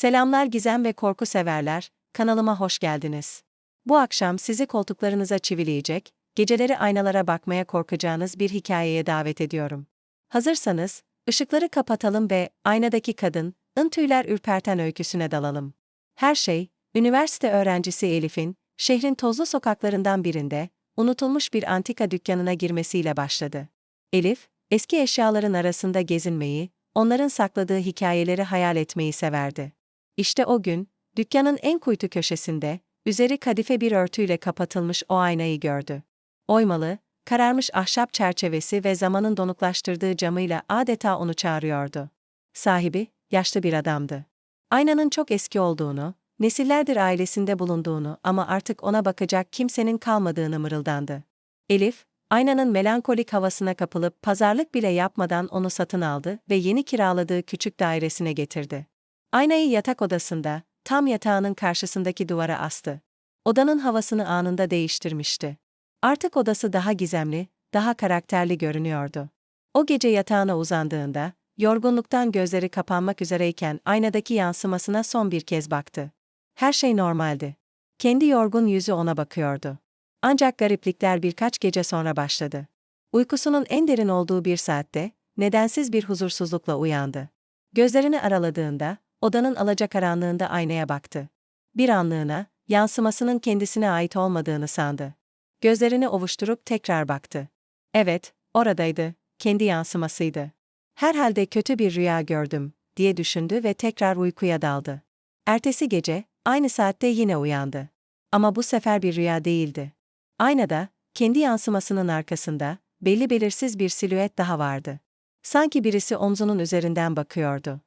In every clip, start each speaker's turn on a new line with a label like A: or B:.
A: Selamlar gizem ve korku severler, kanalıma hoş geldiniz. Bu akşam sizi koltuklarınıza çivileyecek, geceleri aynalara bakmaya korkacağınız bir hikayeye davet ediyorum. Hazırsanız, ışıkları kapatalım ve aynadaki kadın, ın tüyler ürperten öyküsüne dalalım. Her şey, üniversite öğrencisi Elif'in, şehrin tozlu sokaklarından birinde, unutulmuş bir antika dükkanına girmesiyle başladı. Elif, eski eşyaların arasında gezinmeyi, onların sakladığı hikayeleri hayal etmeyi severdi. İşte o gün, dükkanın en kuytu köşesinde, üzeri kadife bir örtüyle kapatılmış o aynayı gördü. Oymalı, kararmış ahşap çerçevesi ve zamanın donuklaştırdığı camıyla adeta onu çağırıyordu. Sahibi, yaşlı bir adamdı. Aynanın çok eski olduğunu, nesillerdir ailesinde bulunduğunu ama artık ona bakacak kimsenin kalmadığını mırıldandı. Elif, aynanın melankolik havasına kapılıp pazarlık bile yapmadan onu satın aldı ve yeni kiraladığı küçük dairesine getirdi. Aynayı yatak odasında, tam yatağının karşısındaki duvara astı. Odanın havasını anında değiştirmişti. Artık odası daha gizemli, daha karakterli görünüyordu. O gece yatağına uzandığında, yorgunluktan gözleri kapanmak üzereyken aynadaki yansımasına son bir kez baktı. Her şey normaldi. Kendi yorgun yüzü ona bakıyordu. Ancak gariplikler birkaç gece sonra başladı. Uykusunun en derin olduğu bir saatte, nedensiz bir huzursuzlukla uyandı. Gözlerini araladığında, odanın alacakaranlığında aynaya baktı. Bir anlığına, yansımasının kendisine ait olmadığını sandı. Gözlerini ovuşturup tekrar baktı. Evet, oradaydı, kendi yansımasıydı. Herhalde kötü bir rüya gördüm, diye düşündü ve tekrar uykuya daldı. Ertesi gece, aynı saatte yine uyandı. Ama bu sefer bir rüya değildi. Aynada, kendi yansımasının arkasında, belli belirsiz bir silüet daha vardı. Sanki birisi omzunun üzerinden bakıyordu.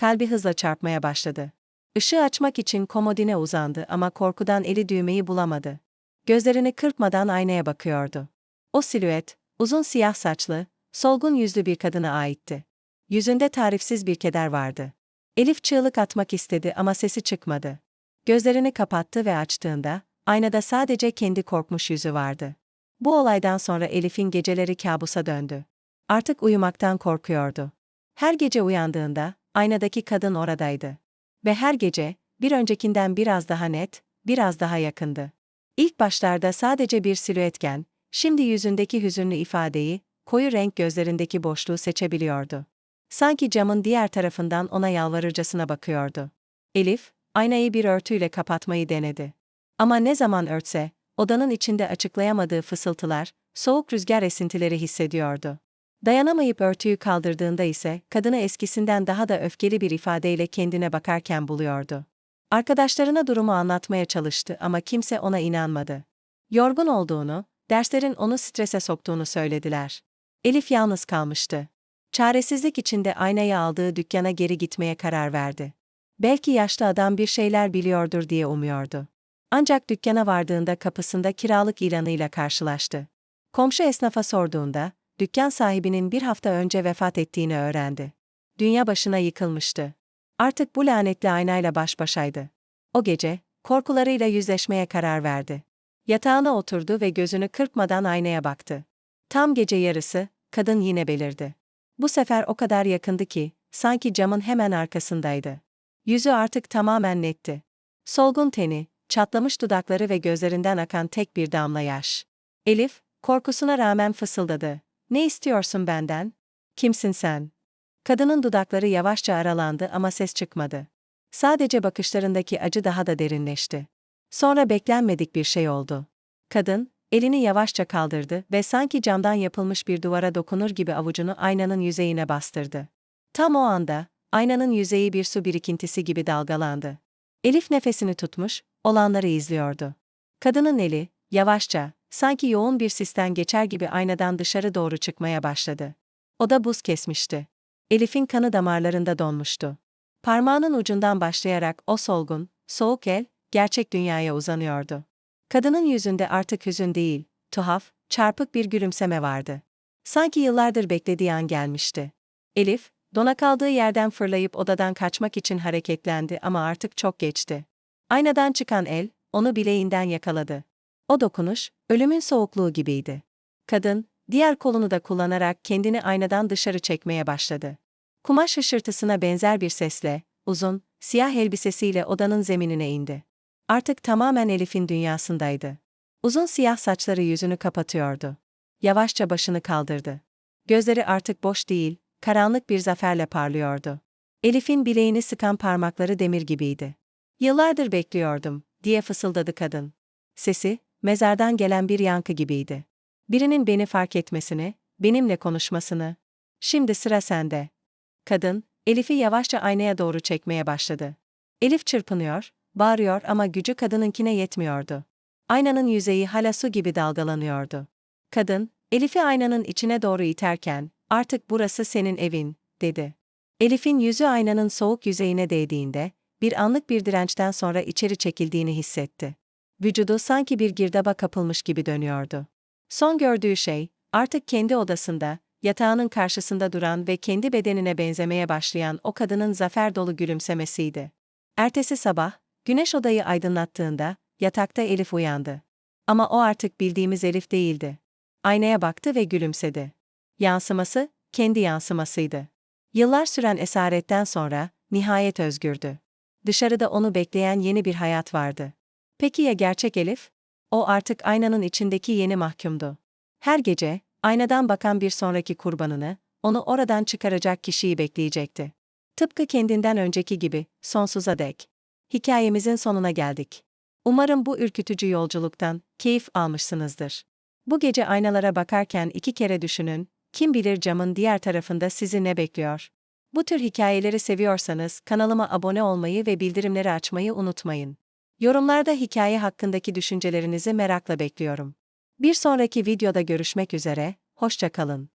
A: Kalbi hızla çarpmaya başladı. Işığı açmak için komodine uzandı ama korkudan eli düğmeyi bulamadı. Gözlerini kırpmadan aynaya bakıyordu. O silüet, uzun siyah saçlı, solgun yüzlü bir kadına aitti. Yüzünde tarifsiz bir keder vardı. Elif çığlık atmak istedi ama sesi çıkmadı. Gözlerini kapattı ve açtığında, aynada sadece kendi korkmuş yüzü vardı. Bu olaydan sonra Elif'in geceleri kabusa döndü. Artık uyumaktan korkuyordu. Her gece uyandığında, aynadaki kadın oradaydı. Ve her gece, bir öncekinden biraz daha net, biraz daha yakındı. İlk başlarda sadece bir silüetken, şimdi yüzündeki hüzünlü ifadeyi, koyu renk gözlerindeki boşluğu seçebiliyordu. Sanki camın diğer tarafından ona yalvarırcasına bakıyordu. Elif, aynayı bir örtüyle kapatmayı denedi. Ama ne zaman örtse, odanın içinde açıklayamadığı fısıltılar, soğuk rüzgar esintileri hissediyordu. Dayanamayıp örtüyü kaldırdığında ise kadını eskisinden daha da öfkeli bir ifadeyle kendine bakarken buluyordu. Arkadaşlarına durumu anlatmaya çalıştı ama kimse ona inanmadı. Yorgun olduğunu, derslerin onu strese soktuğunu söylediler. Elif yalnız kalmıştı. Çaresizlik içinde aynayı aldığı dükkana geri gitmeye karar verdi. Belki yaşlı adam bir şeyler biliyordur diye umuyordu. Ancak dükkana vardığında kapısında kiralık ilanıyla karşılaştı. Komşu esnafa sorduğunda, dükkan sahibinin bir hafta önce vefat ettiğini öğrendi. Dünya başına yıkılmıştı. Artık bu lanetli aynayla baş başaydı. O gece, korkularıyla yüzleşmeye karar verdi. Yatağına oturdu ve gözünü kırpmadan aynaya baktı. Tam gece yarısı, kadın yine belirdi. Bu sefer o kadar yakındı ki, sanki camın hemen arkasındaydı. Yüzü artık tamamen netti. Solgun teni, çatlamış dudakları ve gözlerinden akan tek bir damla yaş. Elif, korkusuna rağmen fısıldadı. Ne istiyorsun benden? Kimsin sen? Kadının dudakları yavaşça aralandı ama ses çıkmadı. Sadece bakışlarındaki acı daha da derinleşti. Sonra beklenmedik bir şey oldu. Kadın, elini yavaşça kaldırdı ve sanki camdan yapılmış bir duvara dokunur gibi avucunu aynanın yüzeyine bastırdı. Tam o anda, aynanın yüzeyi bir su birikintisi gibi dalgalandı. Elif nefesini tutmuş, olanları izliyordu. Kadının eli, yavaşça, sanki yoğun bir sisten geçer gibi aynadan dışarı doğru çıkmaya başladı. O da buz kesmişti. Elif'in kanı damarlarında donmuştu. Parmağının ucundan başlayarak o solgun, soğuk el, gerçek dünyaya uzanıyordu. Kadının yüzünde artık hüzün değil, tuhaf, çarpık bir gülümseme vardı. Sanki yıllardır beklediği an gelmişti. Elif, dona kaldığı yerden fırlayıp odadan kaçmak için hareketlendi ama artık çok geçti. Aynadan çıkan el, onu bileğinden yakaladı. O dokunuş, ölümün soğukluğu gibiydi. Kadın, diğer kolunu da kullanarak kendini aynadan dışarı çekmeye başladı. Kumaş hışırtısına benzer bir sesle, uzun, siyah elbisesiyle odanın zeminine indi. Artık tamamen Elif'in dünyasındaydı. Uzun siyah saçları yüzünü kapatıyordu. Yavaşça başını kaldırdı. Gözleri artık boş değil, karanlık bir zaferle parlıyordu. Elif'in bileğini sıkan parmakları demir gibiydi. Yıllardır bekliyordum, diye fısıldadı kadın. Sesi, mezardan gelen bir yankı gibiydi. Birinin beni fark etmesini, benimle konuşmasını. Şimdi sıra sende. Kadın, Elif'i yavaşça aynaya doğru çekmeye başladı. Elif çırpınıyor, bağırıyor ama gücü kadınınkine yetmiyordu. Aynanın yüzeyi hala su gibi dalgalanıyordu. Kadın, Elif'i aynanın içine doğru iterken, artık burası senin evin, dedi. Elif'in yüzü aynanın soğuk yüzeyine değdiğinde, bir anlık bir dirençten sonra içeri çekildiğini hissetti. Vücudu sanki bir girdaba kapılmış gibi dönüyordu. Son gördüğü şey, artık kendi odasında, yatağının karşısında duran ve kendi bedenine benzemeye başlayan o kadının zafer dolu gülümsemesiydi. Ertesi sabah, güneş odayı aydınlattığında, yatakta Elif uyandı. Ama o artık bildiğimiz Elif değildi. Aynaya baktı ve gülümsedi. Yansıması, kendi yansımasıydı. Yıllar süren esaretten sonra, nihayet özgürdü. Dışarıda onu bekleyen yeni bir hayat vardı. Peki ya gerçek Elif? O artık aynanın içindeki yeni mahkumdu. Her gece, aynadan bakan bir sonraki kurbanını, onu oradan çıkaracak kişiyi bekleyecekti. Tıpkı kendinden önceki gibi, sonsuza dek. Hikayemizin sonuna geldik. Umarım bu ürkütücü yolculuktan keyif almışsınızdır. Bu gece aynalara bakarken iki kere düşünün, kim bilir camın diğer tarafında sizi ne bekliyor. Bu tür hikayeleri seviyorsanız kanalıma abone olmayı ve bildirimleri açmayı unutmayın. Yorumlarda hikaye hakkındaki düşüncelerinizi merakla bekliyorum. Bir sonraki videoda görüşmek üzere, hoşça kalın.